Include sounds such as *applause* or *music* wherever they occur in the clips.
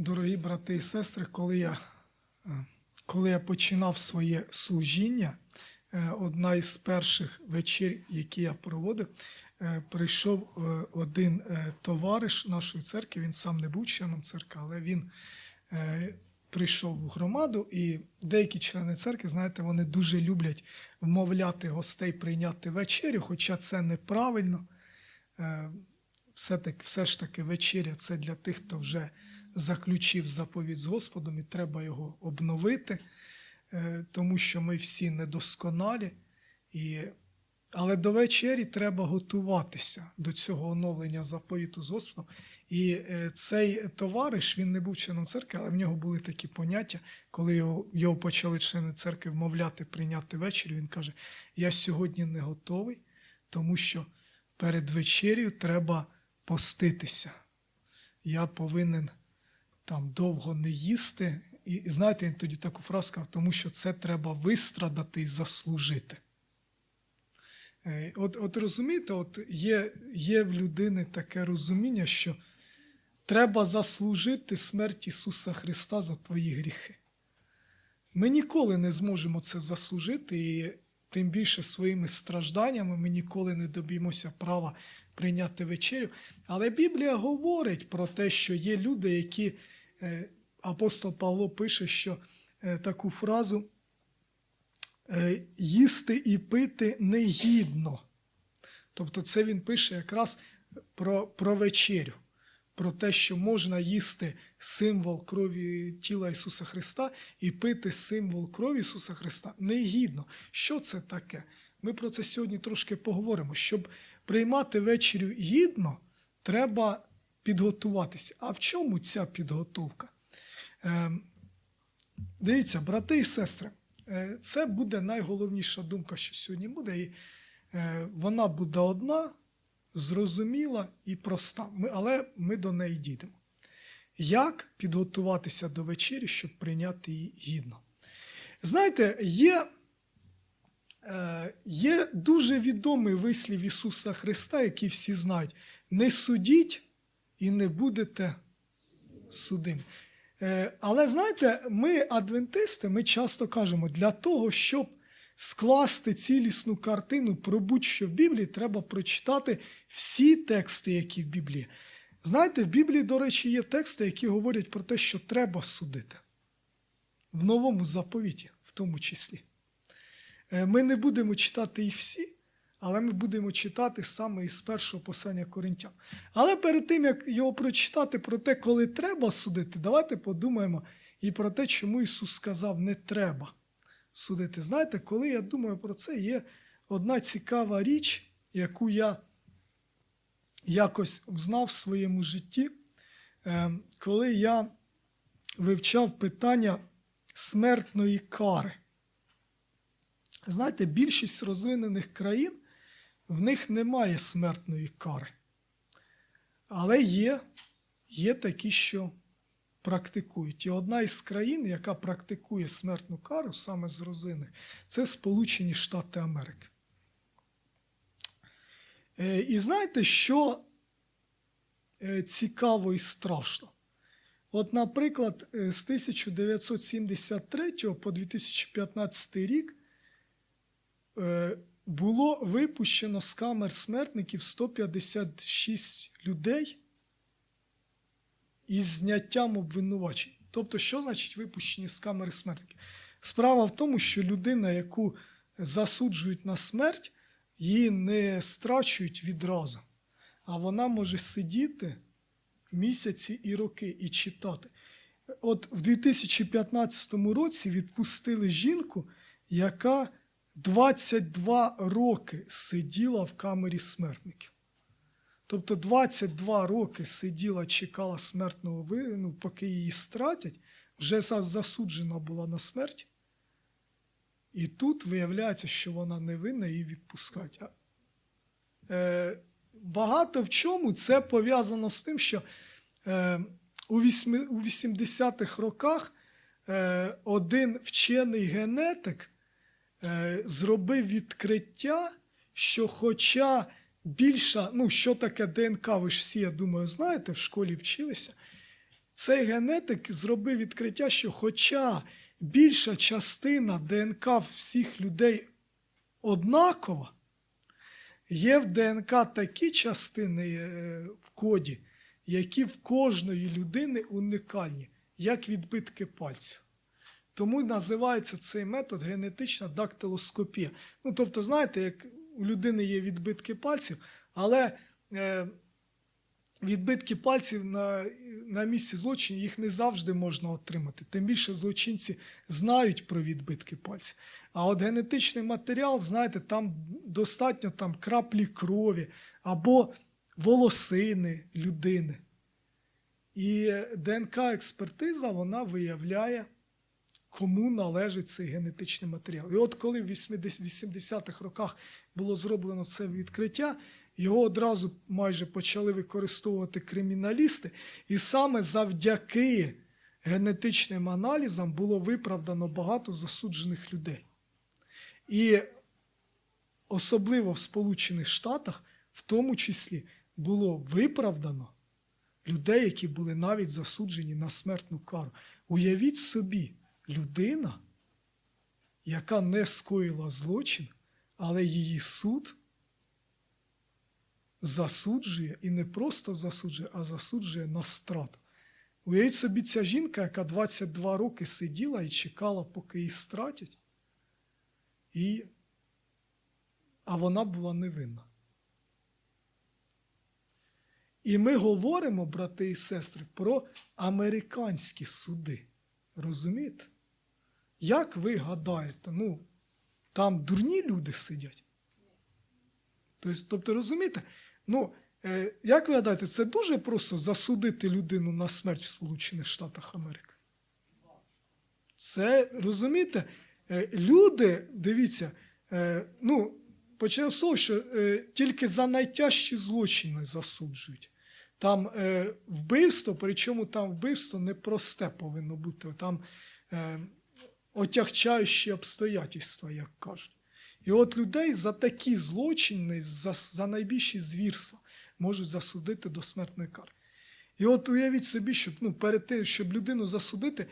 дорогі брати і сестри, коли я, е, коли я починав своє служіння, е, одна із перших вечір, які я проводив, е, прийшов один товариш нашої церкви. Він сам не був членом церкви, але він прийшов в громаду, і деякі члени церкви, знаєте, вони дуже люблять вмовляти гостей прийняти вечерю, хоча це неправильно. Все, так, все ж таки вечеря це для тих, хто вже заключив заповідь з Господом, і треба його обновити, е, тому що ми всі недосконалі. І... Але до вечері треба готуватися до цього оновлення заповіту з Господом. І е, цей товариш, він не був членом церкви, але в нього були такі поняття, коли його, його почали члени церкви вмовляти прийняти вечерю, він каже: Я сьогодні не готовий, тому що перед вечерю треба поститися. Я повинен там довго не їсти. І, і знаєте, він тоді таку фразу сказав, тому що це треба вистрадати і заслужити. Е, От, от розумієте, от є, є в людини таке розуміння, що треба заслужити смерть Ісуса Христа за твої гріхи. Ми ніколи не зможемо це заслужити, і тим більше своїми стражданнями ми ніколи не доб'ємося права прийняти вечерю. Але Біблія говорить про те, що є люди, які е, апостол Павло пише, що е, таку фразу е, їсти і пити негідно. Тобто, це він пише якраз про, про вечерю, про те, що можна їсти символ крові тіла Ісуса Христа і пити символ крові Ісуса Христа негідно. Що це таке? Ми про це сьогодні трошки поговоримо. Щоб приймати вечерю гідно, треба підготуватися. А в чому ця підготовка? Е, дивіться, брати і сестри, е, це буде найголовніша думка, що сьогодні буде. І е, вона буде одна, зрозуміла і проста. Ми, але ми до неї дійдемо. Як підготуватися до вечері, щоб прийняти її гідно? Знаєте, є, е, є дуже відомий вислів Ісуса Христа, який всі знають: не судіть і не будете судимі. Е, Але знаєте, ми, адвентисти, ми часто кажемо, для того, щоб скласти цілісну картину про будь-що в Біблії, треба прочитати всі тексти, які в Біблії. Знаєте, в Біблії, до речі, є тексти, які говорять про те, що треба судити. В новому заповіті, в тому числі. Е, Ми не будемо читати їх всі, але ми будемо читати саме із першого послання Коринтян. Але перед тим, як його прочитати про те, коли треба судити, давайте подумаємо і про те, чому Ісус сказав, не треба судити. Знаєте, коли я думаю про це, є одна цікава річ, яку я якось взнав в своєму житті, е, коли я вивчав питання смертної кари. Знаєте, більшість розвинених країн в них немає смертної кари. Але є, є такі, що практикують. І одна із країн, яка практикує смертну кару саме з розвинених, це Сполучені Штати Америки. Е, І знаєте, що е, цікаво і страшно? От, наприклад, е, з 1973 по 2015 рік було випущено з камер смертників 156 людей із зняттям обвинувачень. Тобто, що значить випущені з камери смертників? Справа в тому, що людина, яку засуджують на смерть, її не страчують відразу, а вона може сидіти місяці і роки і читати. От в 2015 році відпустили жінку, яка 22 роки сиділа в камері смертників. Тобто 22 роки сиділа, чекала смертного вину, поки її стратять, вже засуджена була на смерть. І тут виявляється, що вона невинна її відпускають. Е, багато в чому це пов'язано з тим, що е, у 80-х роках е, один вчений генетик зробив відкриття, що хоча більша, ну що таке ДНК, ви ж всі, я думаю, знаєте, в школі вчилися. цей генетик зробив відкриття, що хоча більша частина ДНК всіх людей однакова, є в ДНК такі частини е, в коді, які в кожної людини унікальні, як відбитки пальців. Тому називається цей метод генетична дактилоскопія. Ну, тобто, знаєте, як у людини є відбитки пальців, але е, відбитки пальців на, на місці злочину їх не завжди можна отримати. Тим більше злочинці знають про відбитки пальців. А от генетичний матеріал, знаєте, там достатньо там, краплі крові або волосини людини. І ДНК-експертиза вона виявляє, кому належить цей генетичний матеріал. І от коли в 80 80-х роках було зроблено це відкриття, його одразу майже почали використовувати криміналісти, і саме завдяки генетичним аналізам було виправдано багато засуджених людей. І особливо в Сполучених Штатах, в тому числі, було виправдано людей, які були навіть засуджені на смертну кару. Уявіть собі, людина, яка не скоїла злочин, але її суд засуджує і не просто засуджує, а засуджує на страту. Уявіть собі, ця жінка, яка 22 роки сиділа і чекала, поки її стратять, і... а вона була невинна. І ми говоримо, брати і сестри, про американські суди. Розумієте? Як ви гадаєте, ну, там дурні люди сидять? Тобто, тобто розумієте? Ну, е, як ви гадаєте, це дуже просто засудити людину на смерть в Сполучених Штатах Америки? Це, розумієте, е, люди, дивіться, е, ну, почнемо з того, що тільки за найтяжчі злочини засуджують. Там вбивство, причому там вбивство непросте повинно бути. Там отягчаючі обстоятельства, як кажуть. І от людей за такі злочини, за, за найбільші звірства можуть засудити до смертної кари. І от уявіть собі, щоб ну, перед тим, щоб людину засудити,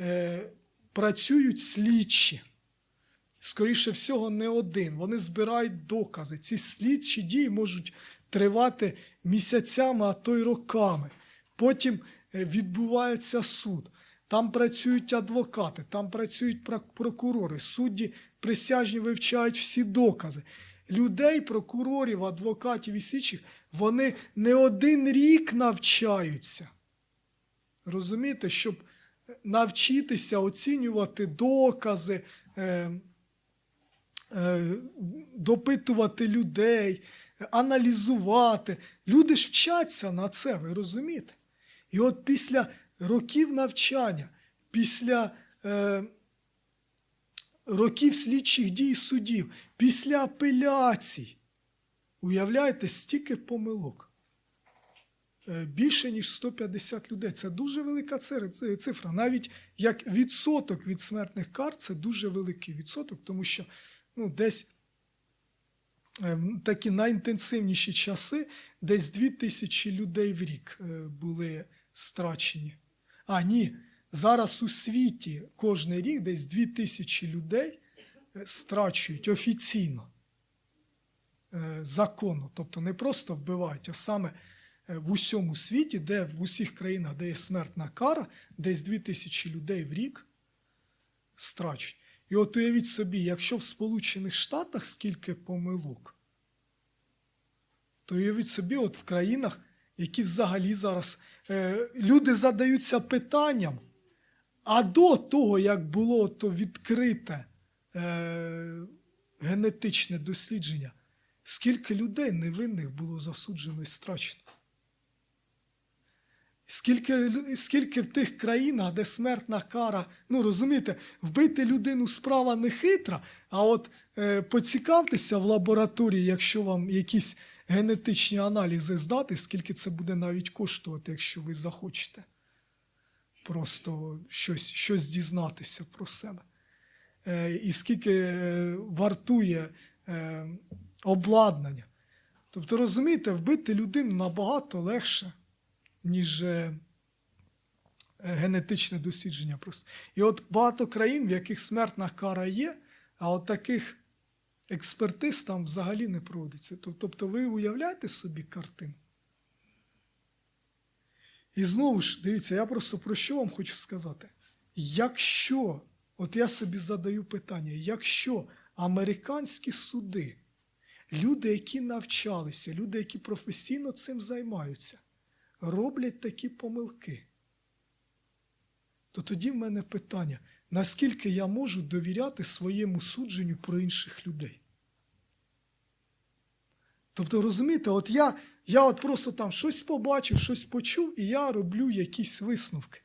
е, працюють слідчі. Скоріше всього, не один. Вони збирають докази. Ці слідчі дії можуть тривати місяцями, а то й роками. Потім е, відбувається суд. Там працюють адвокати, там працюють прокурори, судді присяжні вивчають всі докази. Людей, прокурорів, адвокатів і слідчих, вони не один рік навчаються. Розумієте, щоб навчитися оцінювати докази, е, е, допитувати людей, аналізувати. Люди ж вчаться на це, ви розумієте? І от після років навчання, після е, років слідчих дій судів, після апеляцій, уявляєте, стільки помилок. Е, Більше ніж 150 людей. Це дуже велика ци- ци- цифра. Навіть як відсоток від смертних кар це дуже великий відсоток, тому що ну, десь е, такі найінтенсивніші часи десь 2 тисячі людей в рік е, були страчені. А ні, зараз у світі кожен рік десь 2 тисячі людей е, страчують офіційно е, законно. Тобто не просто вбивають, а саме е, в усьому світі, де в усіх країнах, де є смертна кара, десь 2 тисячі людей в рік страчують. І от уявіть собі, якщо в Сполучених Штатах скільки помилок, то уявіть собі, от в країнах, які взагалі зараз е, люди задаються питанням, а до того, як було то відкрите е, генетичне дослідження, скільки людей невинних було засуджено і страчено? Скільки, скільки в тих країнах, де смертна кара, ну розумієте, вбити людину справа не хитра, а от е, поцікавтеся в лабораторії, якщо вам якісь генетичні аналізи здати, скільки це буде навіть коштувати, якщо ви захочете просто щось, щось дізнатися про себе. Е, і скільки е, вартує е, обладнання. Тобто, розумієте, вбити людину набагато легше, ніж, е, генетичне дослідження просто. І от багато країн, в яких смертна кара є, а от таких експертиз там взагалі не проводиться. Тобто ви уявляєте собі картину? І знову ж, дивіться, я просто про що вам хочу сказати? Якщо, от я собі задаю питання, якщо американські суди, люди, які навчалися, люди, які професійно цим займаються, роблять такі помилки, то тоді в мене питання, наскільки я можу довіряти своєму судженню про інших людей? Тобто, розумієте, от я, я от просто там щось побачив, щось почув, і я роблю якісь висновки.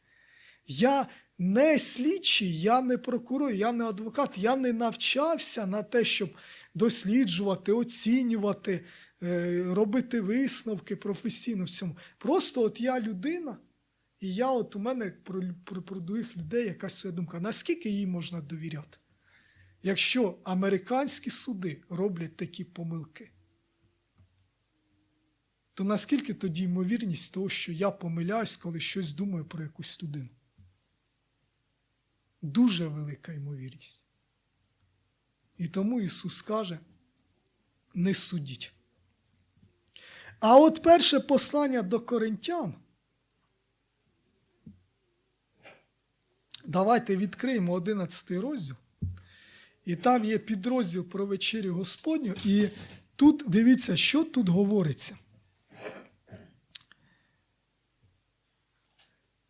Я не слідчий, я не прокурор, я не адвокат, я не навчався на те, щоб досліджувати, оцінювати, е, робити висновки професійно в цьому. Просто от я людина, і я от у мене про, про, про других людей якась своя думка. Наскільки їй можна довіряти? Якщо американські суди роблять такі помилки, то наскільки тоді ймовірність того, що я помиляюсь, коли щось думаю про якусь людину? Дуже велика ймовірність. І тому Ісус каже: не судіть. А от перше послання до коринтян. Давайте відкриємо 11 розділ. І там є підрозділ про вечерю Господню. І тут дивіться, що тут говориться.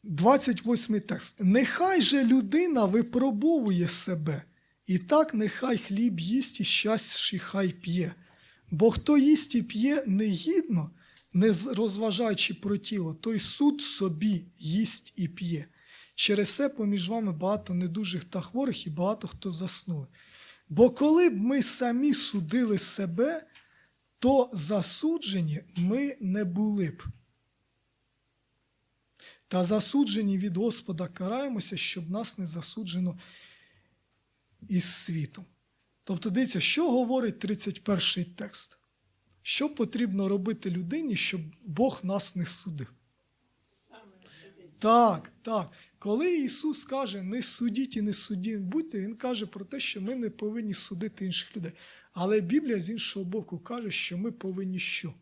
28 текст. Нехай же людина випробовує себе, і так нехай хліб їсть і щастя хай п'є. Бо хто їсть і п'є негідно, не розважаючи про тіло, той суд собі їсть і п'є. Через це поміж вами багато недужих та хворих і багато хто заснули. Бо коли б ми самі судили себе, то засуджені ми не були б. Та засуджені від Господа караємося, щоб нас не засуджено із світом. Тобто, дивіться, що говорить 31 текст? Що потрібно робити людині, щоб Бог нас не судив? Так, так. Коли Ісус каже, не судіть і не судіть, будьте, Він каже про те, що ми не повинні судити інших людей. Але Біблія з іншого боку каже, що ми повинні що?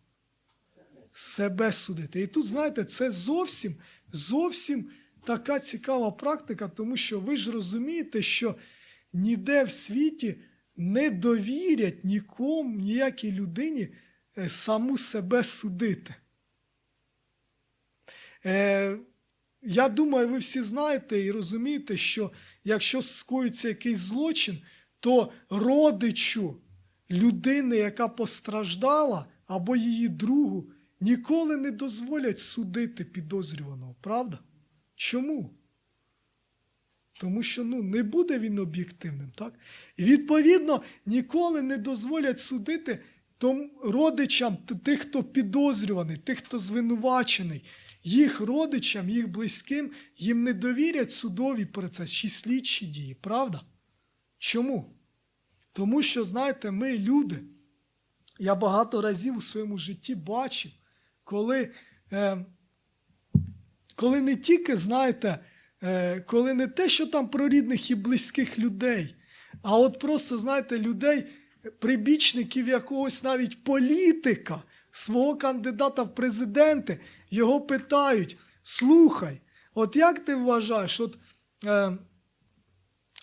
Себе судити. І тут, знаєте, це зовсім, зовсім така цікава практика, тому що ви ж розумієте, що ніде в світі не довірять нікому, ніякій людині е, саму себе судити. Е, я думаю, ви всі знаєте і розумієте, що якщо скоїться якийсь злочин, то родичу людини, яка постраждала, або її другу, ніколи не дозволять судити підозрюваного, правда? Чому? Тому що ну, не буде він об'єктивним, так? І відповідно ніколи не дозволять судити том, родичам тих, хто підозрюваний, тих, хто звинувачений, їх родичам, їх близьким, їм не довірять судові процес чи слідчі дії, правда? Чому? Тому що, знаєте, ми люди. Я багато разів у своєму житті бачив, коли, е, коли не тільки, знаєте, е, коли не те, що там про рідних і близьких людей, а от просто, знаєте, людей, прибічників якогось навіть політика, свого кандидата в президенти, його питають: слухай, от як ти вважаєш, от. Е,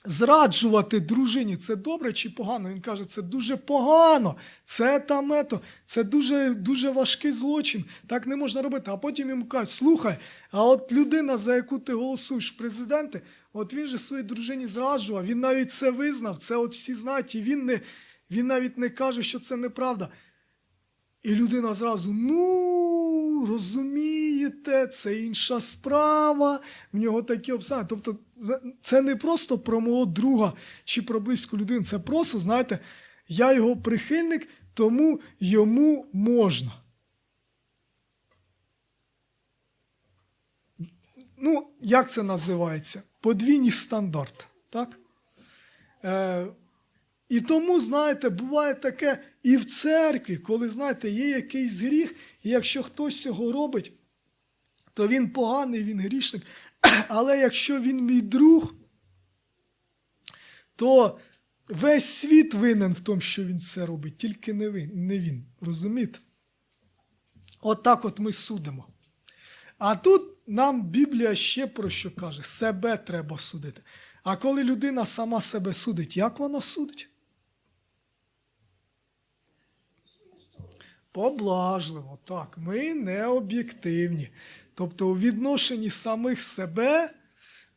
Зраджувати дружині це добре чи погано? Він каже, це дуже погано, це там ето, це дуже, дуже важкий злочин, так не можна робити. А потім йому кажуть, слухай, а от людина, за яку ти голосуєш президенти, от він же своїй дружині зраджував, він навіть це визнав, це от всі знають, і він, не, він навіть не каже, що це неправда. І людина зразу, ну, розумієте, це інша справа, в нього такі обставини. Тобто, це не просто про мого друга чи про близьку людину, це просто, знаєте, я його прихильник, тому йому можна. Ну, як це називається? Подвійні стандарти. Так? Е, і тому, знаєте, буває таке і в церкві, коли, знаєте, є якийсь гріх, і якщо хтось цього робить, то він поганий, він грішник. *clears throat* Але якщо він мій друг, то весь світ винен в тому, що він це робить, тільки не він. Не він розумієте? Отак от ми судимо. А тут нам Біблія ще про що каже: себе треба судити. А коли людина сама себе судить, як вона судить? Поблажливо, так, ми не об'єктивні. Тобто, у відношенні самих себе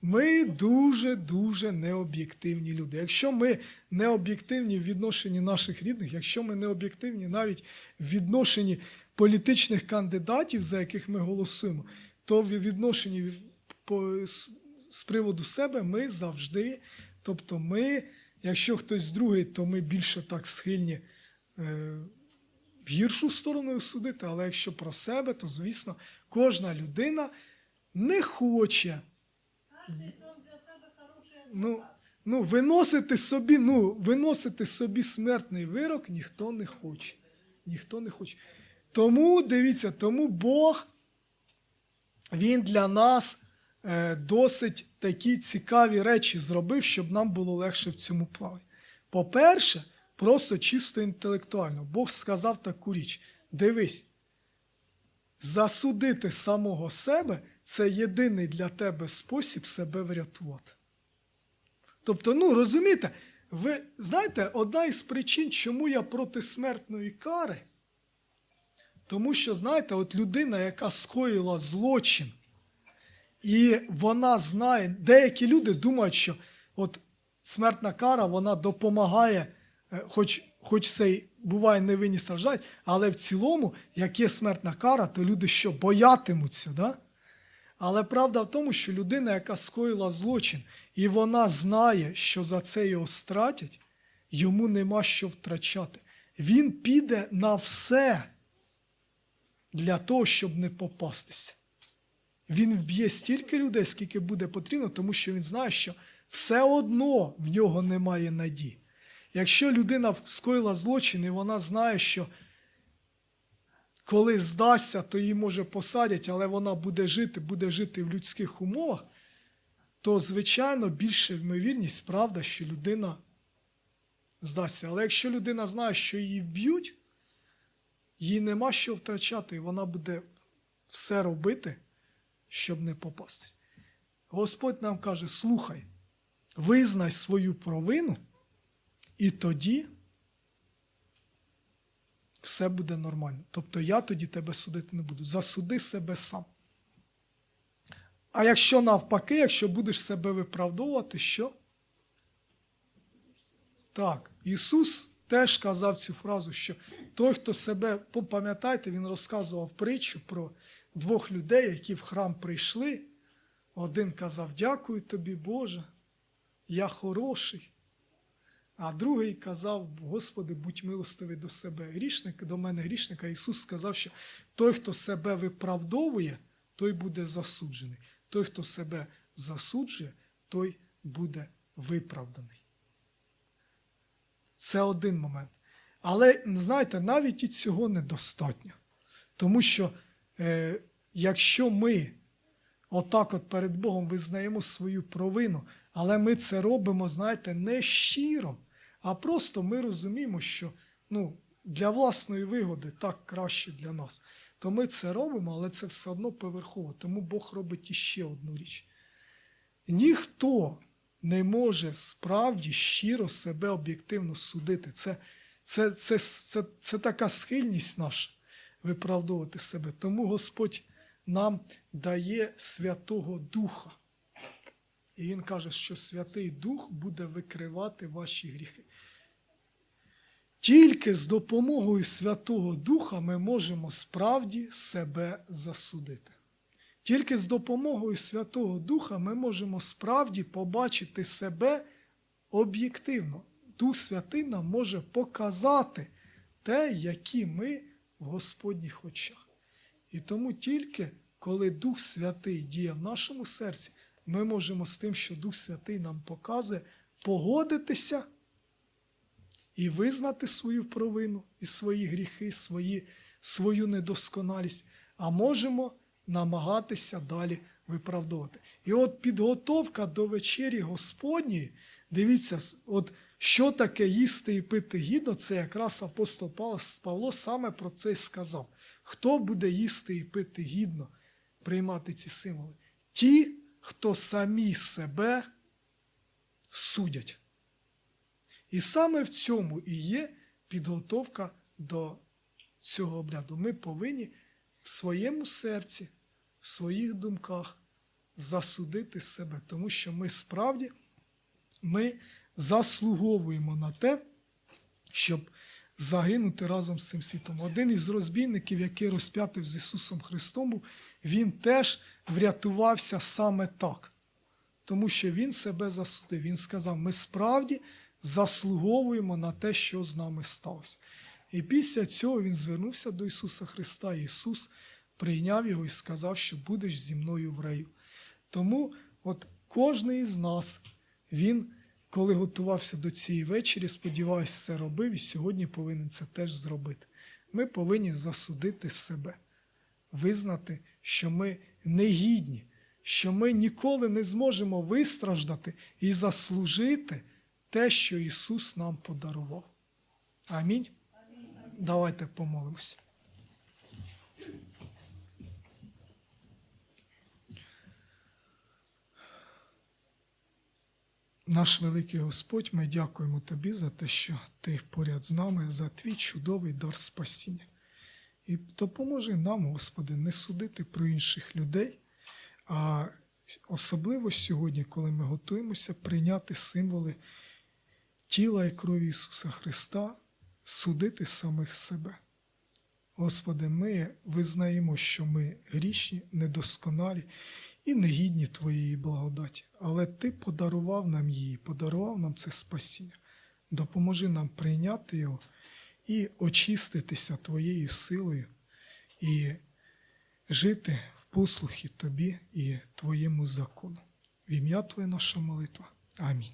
ми дуже-дуже необ'єктивні люди. Якщо ми не об'єктивні в відношенні наших рідних, якщо ми не об'єктивні навіть в відношенні політичних кандидатів, за яких ми голосуємо, то в відношенні з, приводу себе ми завжди, тобто ми, якщо хтось другий, то ми більше так схильні. В гіршу сторону судити, але якщо про себе, то звісно, кожна людина не хоче ну, ну, виносити собі, ну, виносити собі смертний вирок ніхто не хоче. Ніхто не хоче. Тому дивіться, тому Бог він для нас е, досить такі цікаві речі зробив, щоб нам було легше в цьому плаві. По-перше, просто чисто інтелектуально. Бог сказав таку річ: дивись, засудити самого себе це єдиний для тебе спосіб себе врятувати. Тобто, ну розумієте, ви знаєте, одна із причин, чому я проти смертної кари, тому що, знаєте, от людина, яка скоїла злочин, і вона знає, деякі люди думають, що от смертна кара вона допомагає, хоч, хоч це й буває невинні страждають, але в цілому, як є смертна кара, то люди що боятимуться. Да? Але правда в тому, що людина, яка скоїла злочин, і вона знає, що за це його стратять, йому нема що втрачати. Він піде на все для того, щоб не попастися. Він вб'є стільки людей, скільки буде потрібно, тому що він знає, що все одно в нього немає надії. Якщо людина скоїла злочин, і вона знає, що коли здасться, то її може посадять, але вона буде жити, буде жити в людських умовах, то, звичайно, більша ймовірність, правда, що людина здасться. Але якщо людина знає, що її вб'ють, їй нема що втрачати, і вона буде все робити, щоб не попасти. Господь нам каже: слухай, визнай свою провину, і тоді все буде нормально. Тобто я тоді тебе судити не буду. Засуди себе сам. А якщо навпаки, якщо будеш себе виправдовувати, що? Так, Ісус теж казав цю фразу, що той, хто себе, пам'ятаєте, Він розказував притчу про двох людей, які в храм прийшли. Один казав, дякую тобі, Боже, я хороший. А другий казав, Господи, будь милостивий до себе. Грішник до мене грішника. Ісус сказав, що той, хто себе виправдовує, той буде засуджений. Той, хто себе засуджує, той буде виправданий. Це один момент. Але, знаєте, навіть і цього недостатньо. Тому що е, якщо ми отак от перед Богом визнаємо свою провину, але ми це робимо, знаєте, не щиро, а просто ми розуміємо, що ну, для власної вигоди так краще для нас. То ми це робимо, але це все одно поверхово. Тому Бог робить іще одну річ. Ніхто не може справді щиро себе об'єктивно судити. Це, це, це, це, це така схильність наша виправдовувати себе. Тому Господь нам дає Святого Духа. І Він каже, що Святий Дух буде викривати ваші гріхи. Тільки з допомогою Святого Духа ми можемо справді себе засудити. Тільки з допомогою Святого Духа ми можемо справді побачити себе об'єктивно. Дух Святий нам може показати те, які ми в Господніх очах. І тому тільки коли Дух Святий діє в нашому серці, ми можемо з тим, що Дух Святий нам показує, погодитися і визнати свою провину і свої гріхи, свої, свою недосконалість, а можемо намагатися далі виправдовувати. І от підготовка до вечері Господньої, дивіться, от що таке їсти і пити гідно, це якраз апостол Павло, Павло саме про це й сказав. Хто буде їсти і пити гідно, приймати ці символи? Ті, хто самі себе судять. І саме в цьому і є підготовка до цього обряду. Ми повинні в своєму серці, в своїх думках засудити себе, тому що ми справді ми заслуговуємо на те, щоб загинути разом з цим світом. Один із розбійників, який розп'ятив з Ісусом Христом, він теж врятувався саме так, тому що він себе засудив. Він сказав: ми справді заслуговуємо на те, що з нами сталося. І після цього він звернувся до Ісуса Христа, і Ісус прийняв його і сказав, що будеш зі мною в раю. Тому от кожен із нас, він, коли готувався до цієї вечері, сподіваюся, це робив і сьогодні повинен це теж зробити. Ми повинні засудити себе, визнати, що ми негідні, що ми ніколи не зможемо вистраждати і заслужити те, що Ісус нам подарував. Амінь. Давайте помолимося. Наш великий Господь, ми дякуємо Тобі за те, що Ти поряд з нами, за твій чудовий дар спасіння. І допоможи нам, Господи, не судити про інших людей, а особливо сьогодні, коли ми готуємося прийняти символи тіла і крові Ісуса Христа, судити самих себе. Господи, ми визнаємо, що ми грішні, недосконалі і негідні Твоєї благодаті, але Ти подарував нам її, подарував нам це спасіння. Допоможи нам прийняти його і очиститися Твоєю силою, і жити в послухі Тобі і Твоєму закону. В ім'я Твоє наша молитва. Амінь.